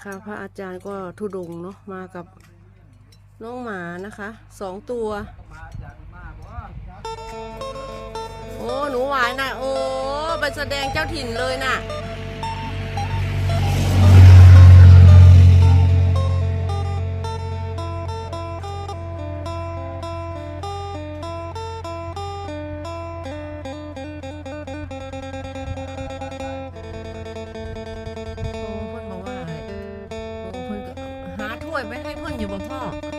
นะคะ พระอาจารย์ก็ทุดงเนาะมากับน้องหมานะคะสองตัว โอ้ หนูหวายนะโอ้ไปแสดงเจ้าถิ่นเลยน่ะ วยไ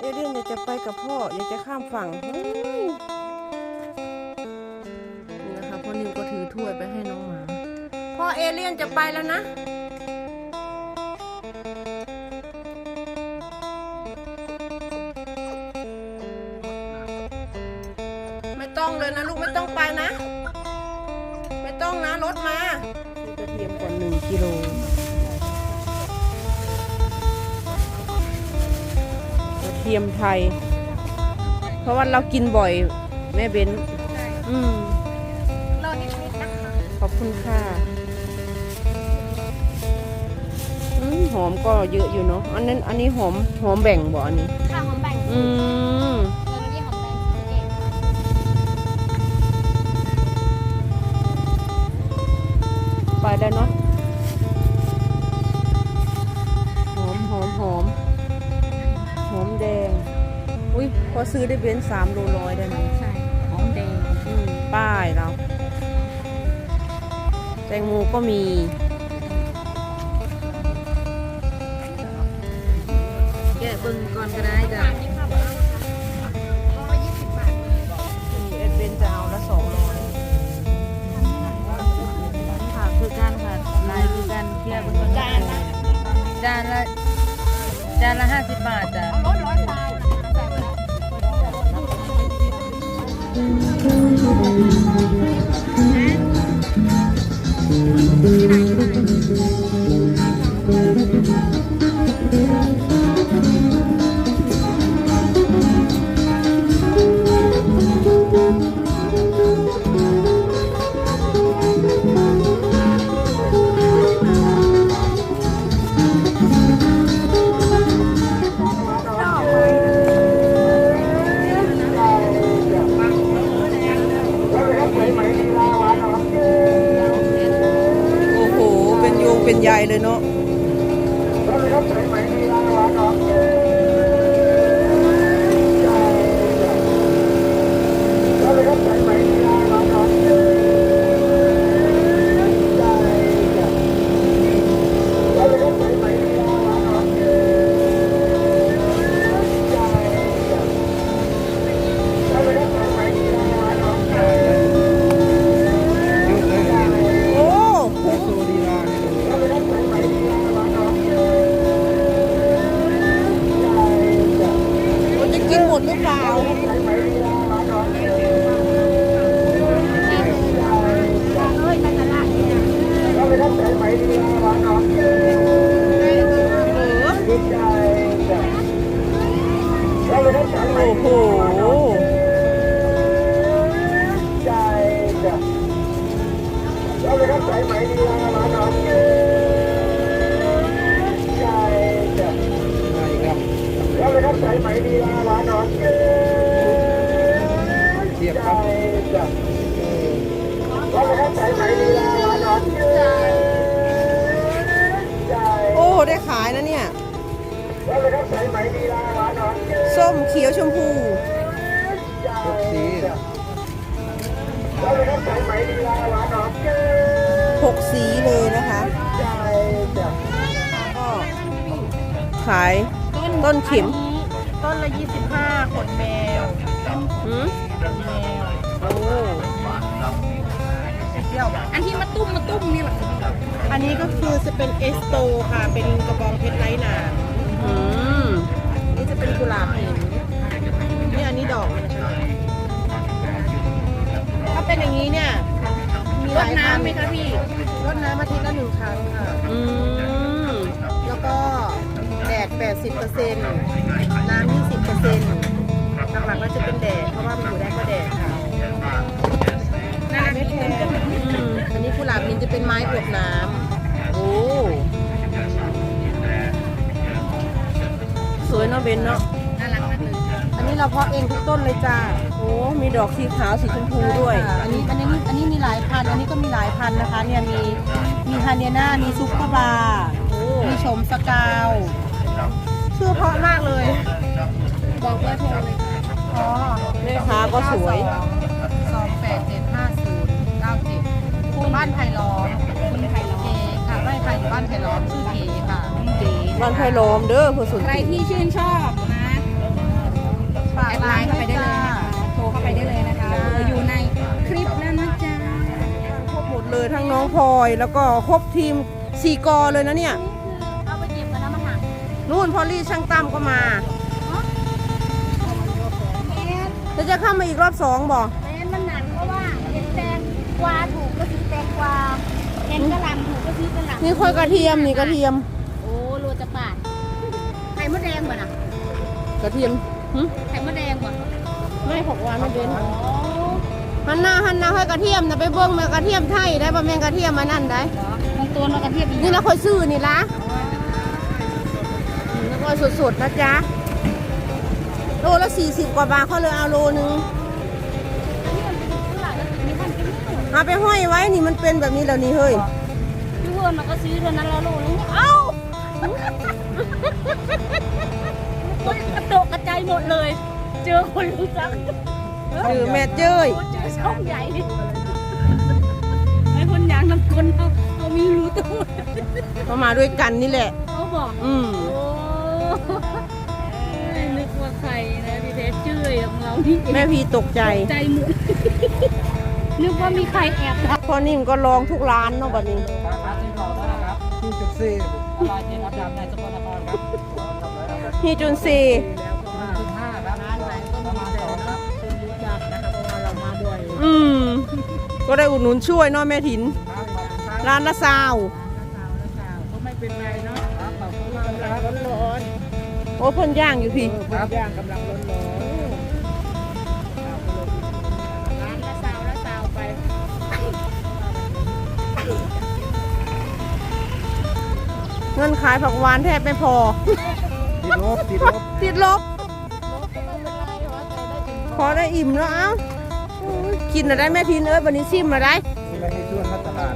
เอเลี่ยนอยากจะไปกับพ่อ อยากจะข้ามฝั่งเฮ้ยนี่นะคะพ่อนิวก็ถือถ้วยไปให้น้องหมา พ่อเอเลี่ยนจะไปแล้วนะไม่ต้องเลยนะลูกไม่ต้องไปนะ ไม่ต้องนะรถมาซื้อกระเทียมก่อนหนึ่งกิโล ทียมไทย เพราะว่าเรากินบ่อยแม่เบนอืมรอนิดๆนะคะขอบคุณค่ะอืมหอมก็เยอะอยู่เนาะ อันนั้นอันนี้หอมหอมแบ่งบ่อันนี้ข้าวหอมแบ่ง อืมแล้วนี่หอมแบ่งสีเกตค่ะไปแล้วเนาะ อุ้ยพอซื้อได้เบนสามโลร้อยได้ไหมใช่หอมแดงอืมป้ายเราแตงโมก็มีแกะเบิ่งก่อนก็ได้จ้ะนี่ค่ะบอกเอาละยี่สิบบาทเอ็ดเบนจะเอาละสองร้อยค่ะคือการค่ะลายคือการเทียบเป็นคนจานละจานละจานละห้าสิบบาทจ้ะ โโอ้โหเทียบครับ โอ้ได้ขายนะเนี่ยส้มเขียวชมพูทุกสีหกสีเลยนะคะก็ขายต้นเข็ม ต้นละยี่สิบห้าขนแมวหืมขนแมวโอ้สุดยจ้า อันที่มาตุ้มมาตุ้มนี่แหละอันนี้ก็คือจะเป็นเอสโตค่ะ เป็นกระบองเพชรไร้หนามอืมนี่จะเป็นกุหลาบหินนี่อันนี้ดอกมันนะคะถ้าเป็นอย่างนี้เนี่ยมีรหดลายพันน้ำไหมคะพี่รดน้ำอาทิตย์ละหนึ่งครั้งค่ะ อืมแล้วก็แดด 80%น้ำ20%หลักๆก็จะเป็นแดด เพราะว่ามันอยู่ได้ก็แดดค่ะ น่ารักไม่แพงอืมอันนี้กุหลาบหินจะเป็นไม้กวกน้โอ้สวยเนาะเบนเนาะ น่ารักมากเลยำอันนี้เราเพาะเองทุกต้นเลยจ้า โอ้ มีดอกสีขาวสีชมพูด้วยค่ะอันนี้อันนี้อันนี้มีหลายพันธุ์อันนี้ก็มีหลายพันธุ์นะคะ เนี่ยมีมีฮาเนียนามีซุปเปอร์บาร์โอ้มีชมสกาว ชื่อเพราะมากเลย บอกเบอร์โทรเลยค่ะอ๋อแม่ค้าก็สวย สองแปดเจ็ด บ้านไผ่ล้อมคุณไทยล้อเก๋ค่ะไร่ไผ่อยู่บ้านไผ่ล้อมชื่อเก๋ค่ะเก๋บ้านไผ่ล้อมเด้อผู้สนใครใจที่ชื่นชอบนะฝากแอดไลร้านน์เข้าไปได้เลยจ้านะคะโทรเข้าไปได้เลยนะคะเบอร์อยู่ในคลิปนั่นนะจ๊ะครบหมดเลยทั้งน้องพลอยแล้วก็ครบทีมสี่กอเลยนะเนี่ยเอาไปจิบกันนะมาถามนู่นพอลลี่ช่างตั้มก็มาเอ๊ะแล้วจะเข้ามาอีกรอบสองบ่แม่มันหนันเพราะว่าเห็นแตงกวาถูก ก็ซื้อแตงกวาเห็นกระหล่ำถูกก็ซื้อกระหล่ำนี่ค่อยกระเทียมนี่กระเทียม โอ้โลจะบาทไข่มดแดงบ่น่ะกระเทียมหึไข่มดแดงบ่ไม่หกวันไม่เป็นอ๋อหันหน้าหันหน้าค่อยกระเทียมนะไปเบิ้งมากระเทียมไทยได้บ่แม่งกระเทียมมานั่นได้เหรอของตัวเรากระเทียมอีกนี่นะค่อยซื้อนี่ละแล้วก็สดๆนะจ๊ะโลละสี่สิบกว่าบาทเขาเลยเอาโลนึง เอาไปห้อยไว้นี่มันเป็นแบบนี้แล้วนี่เฮ้ยพี่เวิร์นเราก็ซื้อเท่านั้นแล้วโลนึงเอ้าโอ๊ยกระโดดกระจายหมดเลย เจอคนรู้จักคือแม่เจ้ยโอ้เจอช่องใหญ่ไอ้คนอยางนำคนเขาเขามีรู้ตัวเขามาด้วยกันนี่แหละเขาบอกอืมโอ้ยนึกว่าใครนะพี่เพชรเจ้ยของเรานี่เองแม่พีตกใจใจหมุน นึกว่ามีใครแอบถ่ายพ่อนิ่มก็ลองทุกร้านเนาะบัดนี้ที่จุดสี่นี่จุนซีจุดห้าครับร้านไหนก็มีแต่ครับรู้จักนะคะเพราะว่าเรามาด้วยอืมก็ได้อุดหนุนช่วยเนาะแม่ถิน ร้านละซาวก็ไม่เป็นไรเนาะครับขอบคุณมากครับร้อนโอ้เพิ่นย่างอยู่พี่ครับๆย่างกำลัง เงินขายผักหวานแทบไม่พอ ติดลบติดลบติดลบ พอได้อิ่มแล้วเอ้าโอ้ยกินอะไรแม่ทินเอ้ยวันนี้ชิมอะไรมีอะไรให้ชวนมาตลาด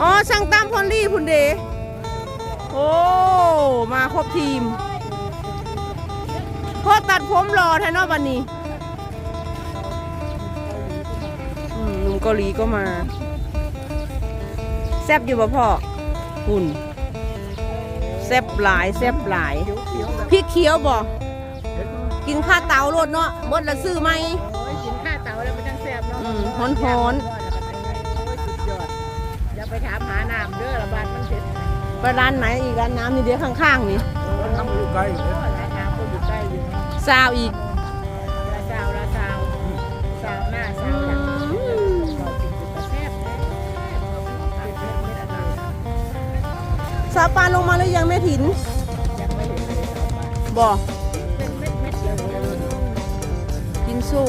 อ๋อช่างตั้มพอลลี่พุ่นเดโอ้มาครบทีมพ่อตัดผมรอแทนเนอกวันนี้อืมหนุ่มเกาหลีก็มา แซบอยู่ป่ะพ่อหุ่นแซบหลายแซบหลายพริกเขียวบ่กินข้าวเตาโลดเนาะบดละซื้อไหมโอ้ยกินข้าวเต๋าแล้วมันจังแซ่บเนาะอืมฮ้อนๆโอ้ยสุดยอดอย่าไปถามหาน้ำเด้อละบ้านมันเผ็ดไปร้านไหนอีกร้านน้ำนี่เดียวข้างๆนี่มันทำอยู่ไกลอยู่เนี่ยร้านน้ำก็อยู่ใกล้อยู่ซาวอีก ซาปานลงมาหรือยังแม่ถินยังไม่เห็นเลยสาวบ้านบ่เป็นเม็ดเม็ดเดียวเลยกินโซ่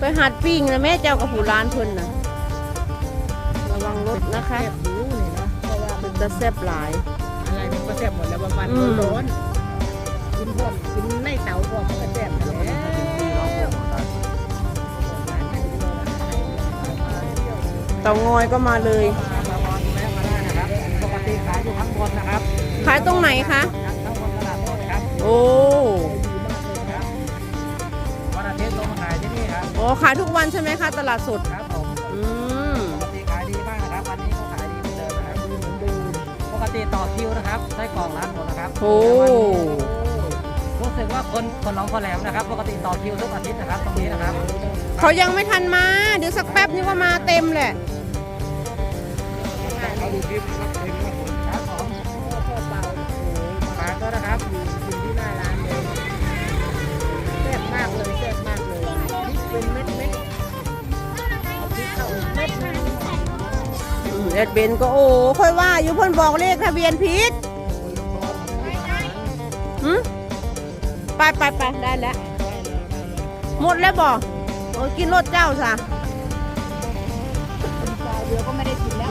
ไปหัดปิ้งนะแม่เจ้ากับผู้ร้านเพิ่นนะระวังรถนะคะแซ่บรู้นี่นะเพราะว่ามันจะแซ่บหลาย อะไรมันก็แซ่บหมดแล้วบางวันอืมร้อนๆกินพร้อมกินในเตาพร้อมมันก็แซ่บอยู่แล้วเตางอยก็มาเลย ติขายอยู่ข้างบนนะครับขายตรงไหนคะข้างบนตลาดสดครับโอ้วันอาทิตย์ลงมาขายที่นี่ครับโอ้ขายทุกวันใช่ไหมคะตลาดสดครับผมอืมปกติขายดีมากนะครับวันนี้ก็ขายดีเหมือนเดิมนะครับปกติต่อคิวนะครับได้กล่องร้านหมดนะครับโอ้รู้สึกว่าคนคนหน้องคอแหลมนะครับ ปกติต่อคิวทุกอาทิตย์นะครับตรงนี้นะครับเขายังไม่ทันมาเดี๋ยวสักแป๊บนี่ก็มาเต็มแหละครับผม ฝากด้วยนะครับกินที่หน้าร้านเลยแซ่บมากเลยแซ่บมากเลยพริกเป็นเม็ดเม็ดเอาพริกเข้าเม็ดนึงอืมแอดเบนก็โอ้ค่อยว่าอยู่เพิ่นบอกเลขทะเบียนผิดหืมไปไปไปได้แล้ว หมดแล้วบอกโอ้กินรถเจ้าซะเดี๋ยวก็ไม่ได้กินแล้ว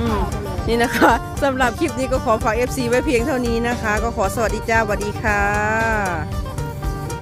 นี่นะคะสำหรับคลิปนี้ก็ขอฝาก FC ไว้เพียงเท่านี้นะคะ ก็ขอสวัสดีจ้าสวัสดีค่ะ